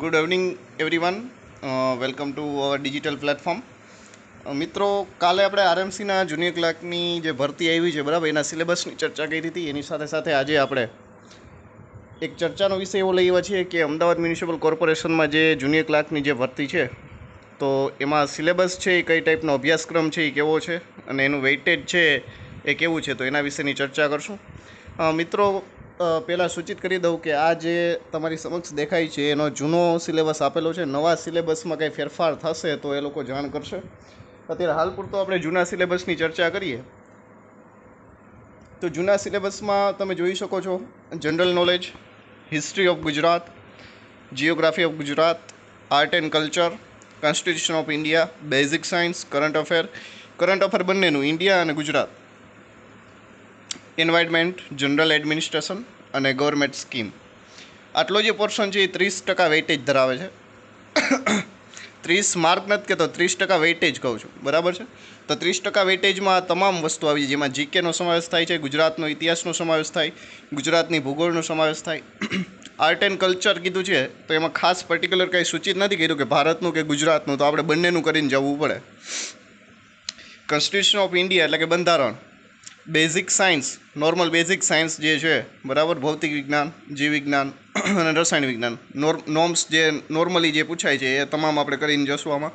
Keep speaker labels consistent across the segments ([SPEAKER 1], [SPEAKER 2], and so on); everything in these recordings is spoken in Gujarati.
[SPEAKER 1] Good evening everyone welcome to our digital platform મિત્રો, કાલે આપણે આરએમસીના જુનિયર ક્લાર્કની જે ભરતી આવી છે, બરાબર, એના સિલેબસની ચર્ચા કરી હતી. એની સાથે સાથે આજે આપણે એક ચર્ચાનો વિષય એવો લઈ આવ્યા છીએ કે અમદાવાદ મ્યુનિસિપલ કોર્પોરેશનમાં જે જુનિયર ક્લાર્કની જે ભરતી છે, તો એમાં સિલેબસ છે, એ કઈ ટાઈપનો અભ્યાસક્રમ છે, એ કેવો છે, અને એનું વેઇટેજ છે, એ કેવું છે, તો એના વિશેની ચર્ચા કરશું. મિત્રો પહેલાં સૂચિત કરી દઉં કે આ જે તમારી સમક્ષ દેખાય છે, એનો જૂનો સિલેબસ આપેલો છે, નવા સિલેબસમાં કંઈ ફેરફાર થશે તો એ લોકો જાણ કરશે. અત્યારે હાલ પૂરતો આપણે જૂના સિલેબસની ચર્ચા કરીએ. તો જૂના સિલેબસમાં તમે જોઈ શકો છો, general knowledge, history of Gujarat geography of Gujarat, art and culture, constitution of India, basic science, current affair current affair બંનેનું ઇન્ડિયા અને ગુજરાત. એન્વાયરમેન્ટ જનરલ એડમિનિસ્ટ્રેશન અને ગવર્મેન્ટ સ્કીમ આટલો જે પોર્શન છે એ ત્રીસ ટકા વેઇટેજ ધરાવે છે. ત્રીસ માર્ક નથી કહેતો ત્રીસ ટકા વેઇટેજ કહું છું. બરાબર છે? તો ત્રીસ ટકા વેઇટેજમાં તમામ વસ્તુ આવી જાય, જેમાં જીકેનો સમાવેશ થાય છે, ગુજરાતનો ઇતિહાસનો સમાવેશ થાય, ગુજરાતની ભૂગોળનો સમાવેશ થાય. આર્ટ એન્ડ કલ્ચર કીધું છે, તો એમાં ખાસ પર્ટિક્યુલર કંઈ સૂચિત નથી કર્યું કે ભારતનું કે ગુજરાતનું, તો આપણે બંનેનું કરીને જવું પડે. કોન્સ્ટિટ્યુશન ઓફ ઇન્ડિયા એટલે કે બંધારણ. Basic science normal basic science જે છે, બરાબર? ભૌતિક વિજ્ઞાન, જીવ વિજ્ઞાન અને રસાયણ વિજ્ઞાન. નોર નોર્મ્સ જે નોર્મલી જે પૂછાય છે, એ તમામ આપણે કરીને જશું આમાં.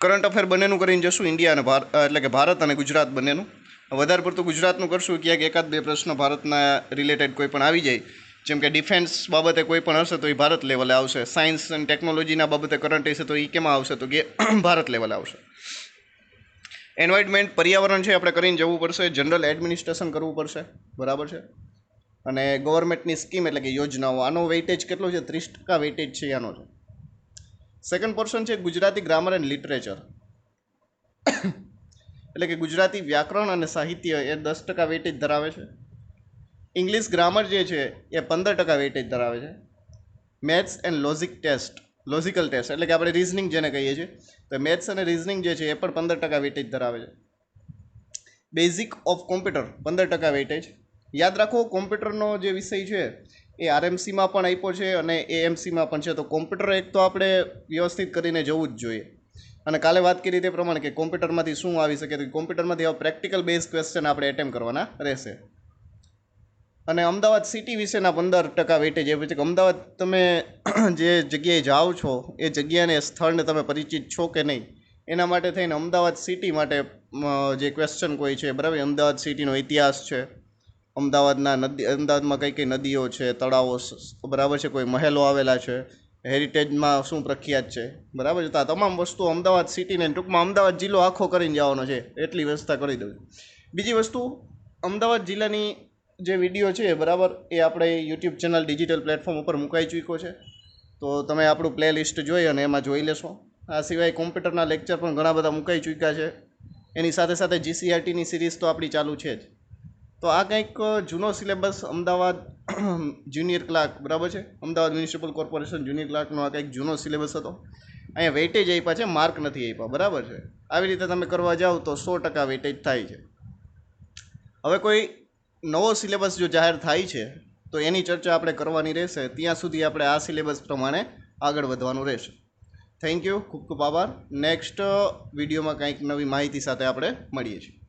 [SPEAKER 1] કરંટ અફેર બંનેનું કરીને જશું ઇન્ડિયા અને ભારત એટલે કે ભારત અને ગુજરાત બંનેનું. વધારે પડતું ગુજરાતનું કરશું, ક્યાંક એકાદ બે પ્રશ્ન ભારતના રિલેટેડ કોઈ પણ આવી જાય. જેમ કે ડિફેન્સ બાબતે કોઈ પણ હશે તો એ ભારત લેવલે આવશે. સાયન્સ અને ટેકનોલોજીના બાબતે કરંટ હશે તો એ કેમાં આવશે? તો કે ભારત લેવલે આવશે. એન્વાયરમેન્ટ પર્યાવરણ છે આપણે કરીને જવું પડશે. જનરલ એડમિનિસ્ટ્રેશન કરવું પડશે. બરાબર છે? અને ગવર્મેન્ટની સ્કીમ એટલે કે યોજનાઓ. આનો વેઇટેજ કેટલો છે? ત્રીસ ટકા વેઇટેજ છે આનો છે. સેકન્ડ પર્સન છે ગુજરાતી ગ્રામર એન્ડ લિટરેચર એટલે કે ગુજરાતી વ્યાકરણ અને સાહિત્ય એ દસ ટકા વેઇટેજ ધરાવે છે. ઇંગ્લિશ ગ્રામર જે છે એ પંદર ટકા વેઇટેજ ધરાવે છે. Maths and logic test logical test એટલે કે આપણે રિઝનિંગ જેને કહીએ છીએ. તો મેથ્સ અને રિઝનિંગ જે છે એ પણ પંદર ટકા વેઇટેજ ધરાવે છે. બેઝિક ઓફ કોમ્પ્યુટર પંદર ટકા વેટેજ યાદ રાખો કોમ્પ્યુટરનો જે વિષય છે એ આરએમસીમાં પણ આપ્યો છે અને એએમસીમાં પણ છે. તો કોમ્પ્યુટર એક તો આપણે વ્યવસ્થિત કરીને જવું જ જોઈએ. અને કાલે વાત કરી તે પ્રમાણે કે કોમ્પ્યુટરમાંથી શું આવી શકે? તો કોમ્પ્યુટરમાંથી આવા પ્રેક્ટિકલ બેઝ ક્વેશ્ચન આપણે એટેમ્પ કરવાના રહેશે. અને અમદાવાદ સિટી વિશેના પંદર ટકા વેટેજ એવું છે કે અમદાવાદ તમે જે જગ્યાએ જાઓ છો, એ જગ્યાને સ્થળને તમે પરિચિત છો કે નહીં? એના માટે થઈને અમદાવાદ સિટી માટે જે ક્વેશ્ચન કોઈ છે, બરાબર? અમદાવાદ સિટીનો ઇતિહાસ છે, અમદાવાદના નદી, અમદાવાદમાં કઈ કઈ નદીઓ છે, તળાવો બરાબર છે? કોઈ મહેલો આવેલા છે હેરિટેજમાં શું પ્રખ્યાત છે, બરાબર છે? તો આ તમામ વસ્તુ અમદાવાદ સિટીને ટૂંકમાં અમદાવાદ જિલ્લો આખો કરીને જવાનો છે, એટલી વ્યવસ્થા કરી દઉં બીજી વસ્તુ, અમદાવાદ જિલ્લાની જે વીડિયો છે બરાબર એ આપણે યુટ્યુબ ચેનલ ડિજિટલ પ્લેટફોર્મ ઉપર મુકાઈ ચૂક્યો છે. તો તમે આપણું પ્લે લિસ્ટ જોઈ અને એમાં જોઈ લેશો. આ સિવાય કોમ્પ્યુટરના લેક્ચર પણ ઘણા બધા મુકાઈ ચૂક્યા છે. એની સાથે સાથે જીસીઆરટીની સિરીઝ તો આપણી ચાલુ છે જ. તો આ કંઈક જૂનો સિલેબસ અમદાવાદ જુનિયર ક્લાર્ક બરાબર છે? અમદાવાદ મ્યુનિસિપલ કોર્પોરેશન જુનિયર ક્લાર્કનો આ કંઈક જૂનો સિલેબસ હતો. અહીંયા વેઇટેજ આપ્યા છે માર્ક નથી આપ્યા, બરાબર છે? આવી રીતે તમે કરવા જાઓ તો સો ટકા વેઇટેજ થાય છે. હવે કોઈ નવો સિલેબસ જો જાહેર થાય છે, તો એની ચર્ચા આપણે કરવાની રહેશે. ત્યાં સુધી આપણે આ સિલેબસ પ્રમાણે આગળ વધવાનું રહેશે. થેન્ક યુ ખૂબ ખૂબ આભાર. નેક્સ્ટ વિડીયોમાં કંઈક નવી માહિતી સાથે આપણે મળીએ છીએ.